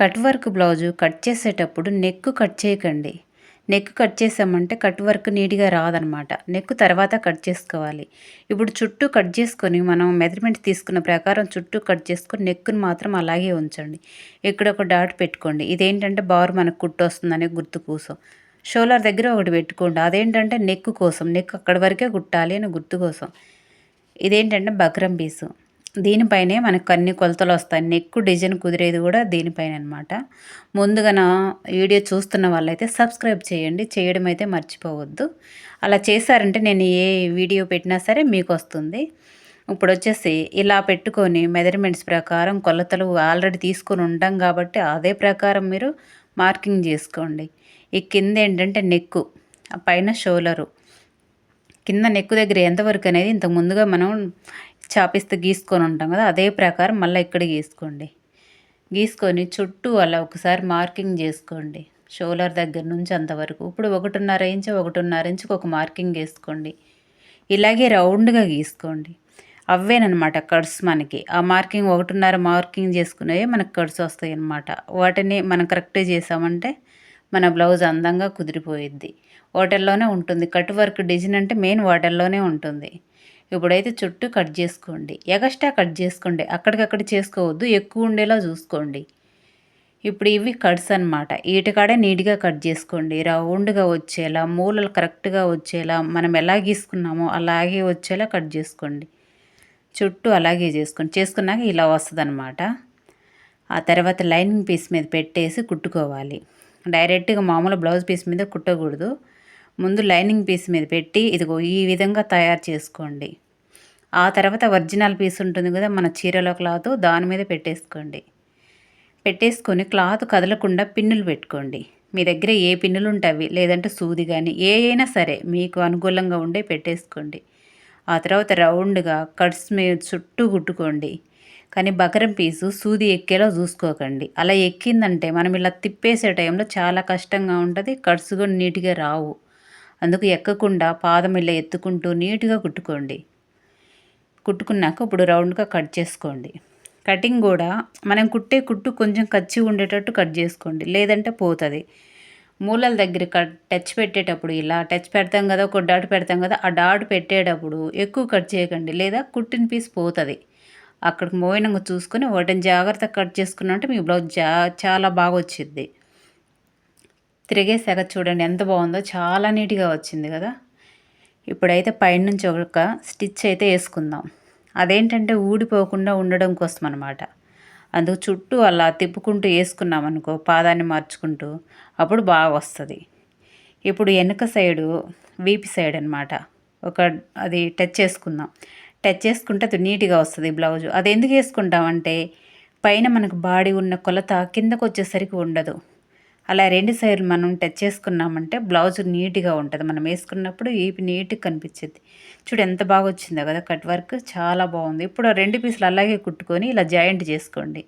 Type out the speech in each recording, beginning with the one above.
Cut work blouse cut చేసేటప్పుడు neck cut చేయకండి. Neck cut చేసామంటే కట్ వర్క్ నీట్గా రాదనమాట. నెక్ తర్వాత కట్ చేసుకోవాలి. ఇప్పుడు చుట్టూ కట్ చేసుకొని మనం మెజర్మెంట్ తీసుకున్న ప్రకారం చుట్టూ కట్ చేసుకొని నెక్ను మాత్రం అలాగే ఉంచండి. ఇక్కడ ఒక డాట్ పెట్టుకోండి. ఇదేంటంటే బారు మనకు కుట్టు వస్తుందనే గుర్తు కోసం. షోలర్ దగ్గర ఒకటి పెట్టుకోండి. అదేంటంటే నెక్ కోసం. నెక్ అక్కడి వరకే కుట్టాలి అని గుర్తు కోసం. ఇదేంటంటే బక్రం పీసు. దీనిపైనే మనకు అన్ని కొలతలు వస్తాయి. నెక్ డిజైన్ కుదిరేది కూడా దీనిపైన అనమాట ముందుగా నా వీడియో చూస్తున్న వాళ్ళైతే సబ్స్క్రైబ్ చేయండి. చేయడం అయితే మర్చిపోవద్దు. అలా చేశారంటే నేను ఏ వీడియో పెట్టినా సరే మీకు వస్తుంది. ఇప్పుడు వచ్చేసి ఇలా పెట్టుకొని మెజర్మెంట్స్ ప్రకారం కొలతలు ఆల్రెడీ తీసుకొని ఉంటాం కాబట్టి అదే ప్రకారం మీరు మార్కింగ్ చేసుకోండి. ఈ కింద ఏంటంటే నెక్కు పైన షోలరు. కింద నెక్కు దగ్గర ఎంతవరకు అనేది ఇంతకు ముందుగా మనం చాపిస్తే గీసుకొని ఉంటాం కదా అదే ప్రకారం మళ్ళీ ఇక్కడ గీసుకోండి. గీసుకొని చుట్టూ అలా ఒకసారి మార్కింగ్ చేసుకోండి. షోలర్ దగ్గర నుంచి అంతవరకు. ఇప్పుడు ఒకటిన్నర ఇంచు ఒకటిన్నర ఇంచుకి ఒక మార్కింగ్ వేసుకోండి. ఇలాగే రౌండ్గా గీసుకోండి. అవేనమాట కట్స్ మనకి. ఆ మార్కింగ్ ఒకటిన్నర మార్కింగ్ చేసుకునేవి మనకు కట్స్ వస్తాయి అన్నమాట వాటిని మనం కరెక్ట్గా చేసామంటే మన బ్లౌజ్ అందంగా కుదిరిపోయిద్ది. వాటర్లోనే ఉంటుంది. కట్ వర్క్ డిజైన్ అంటే మెయిన్ వాటర్లోనే ఉంటుంది. ఇప్పుడైతే చుట్టూ కట్ చేసుకోండి. ఎగస్ట్రా కట్ చేసుకోండి. అక్కడికక్కడ చేసుకోవద్దు. ఎక్కువ ఉండేలా చూసుకోండి. ఇప్పుడు ఇవి కట్స్ అనమాట వీటికాడే నీట్గా కట్ చేసుకోండి. రౌండ్గా వచ్చేలా మూలలు కరెక్ట్గా వచ్చేలా మనం ఎలా గీసుకున్నామో అలాగే వచ్చేలా కట్ చేసుకోండి. చుట్టూ అలాగే చేసుకోండి. చేసుకున్నాక ఇలా వస్తుంది ఆ తర్వాత లైనింగ్ పీస్ మీద పెట్టేసి కుట్టుకోవాలి. డైరెక్ట్గా మామూలు బ్లౌజ్ పీస్ మీద కుట్టకూడదు. ముందు లైనింగ్ పీస్ మీద పెట్టి ఇదిగో ఈ విధంగా తయారు చేసుకోండి. ఆ తర్వాత ఒరిజినల్ పీస్ ఉంటుంది కదా మన చీరలో క్లాత్ దాని మీద పెట్టేసుకోండి. పెట్టేసుకొని క్లాత్ కదలకుండా పిన్నులు పెట్టుకోండి. మీ దగ్గర ఏ పిన్నులు ఉంటాయి? లేదంటే సూది కానీ ఏ అయినా సరే మీకు అనుకూలంగా ఉండే పెట్టేసుకోండి. ఆ తర్వాత రౌండ్గా కట్స్ మీద చుట్టూ కుట్టుకోండి. కానీ బకరం పీసు సూది ఎక్కేలా చూసుకోకండి. అలా ఎక్కిందంటే మనం ఇలా తిప్పేసే టైంలో చాలా కష్టంగా ఉంటుంది కట్స్ కూడా నీట్గా రావు. అందుకు ఎక్కకుండా పాదం ఇలా ఎత్తుకుంటూ నీట్గా కుట్టుకోండి. కుట్టుకున్నాక ఇప్పుడు రౌండ్గా కట్ చేసుకోండి. కటింగ్ కూడా మనం కుట్టే కుట్టు కొంచెం కచ్చి ఉండేటట్టు కట్ చేసుకోండి. లేదంటే పోతుంది. మూలల దగ్గర కట్ టచ్ పెట్టేటప్పుడు ఇలా టచ్ పెడతాం కదా ఒక డాట్ పెడతాం కదా ఆ డాట్ పెట్టేటప్పుడు ఎక్కువ కట్ చేయకండి. లేదా కుట్టిన పీస్ పోతుంది. అక్కడికి పోయినాక చూసుకొని వాటిని జాగ్రత్తగా కట్ చేసుకున్నట్టు మీ బ్లౌజ్ జా చాలా బాగా వచ్చింది. తిరిగేసాక చూడండి ఎంత బాగుందో చాలా నీట్గా వచ్చింది కదా. ఇప్పుడైతే పైనుంచి ఒక స్టిచ్ అయితే వేసుకుందాం. అదేంటంటే ఊడిపోకుండా ఉండడం కోసం అనమాట అందుకు చుట్టూ అలా తిప్పుకుంటూ వేసుకున్నాం అనుకో పాదాన్ని మార్చుకుంటూ అప్పుడు బాగా వస్తుంది. ఇప్పుడు వెనక సైడు వీపి సైడ్ అనమాట ఒక అది టచ్ చేసుకుందాం. టచ్ చేసుకుంటే అది నీట్గా వస్తుంది బ్లౌజు. అది ఎందుకు వేసుకుంటామంటే పైన మనకు బాడీ ఉన్న కొలత కిందకు వచ్చేసరికి ఉండదు. అలా రెండు సైడ్లు మనం టచ్ చేసుకున్నామంటే బ్లౌజ్ నీట్గా ఉంటుంది. మనం వేసుకున్నప్పుడు ఈ నీట్గా కనిపించింది. చూడు ఎంత బాగా వచ్చిందో కదా కట్ వర్క్. చాలా బాగుంది. ఇప్పుడు రెండు పీసులు అలాగే కుట్టుకొని ఇలా జాయింట్ చేసుకోండి.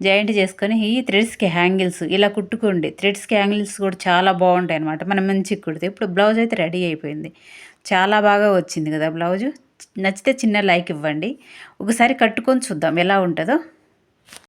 జాయింట్ చేసుకొని ఈ థ్రెడ్స్కి హ్యాంగిల్స్ ఇలా కుట్టుకోండి. థ్రెడ్స్కి హ్యాంగిల్స్ కూడా చాలా బాగుంటాయి అనమాట మనం మంచిగా కుడితే. ఇప్పుడు బ్లౌజ్ అయితే రెడీ అయిపోయింది. చాలా బాగా వచ్చింది కదా బ్లౌజు. నచ్చితే చిన్న లైక్ ఇవ్వండి. ఒకసారి కట్టుకొని చూద్దాం ఎలా ఉంటుందో.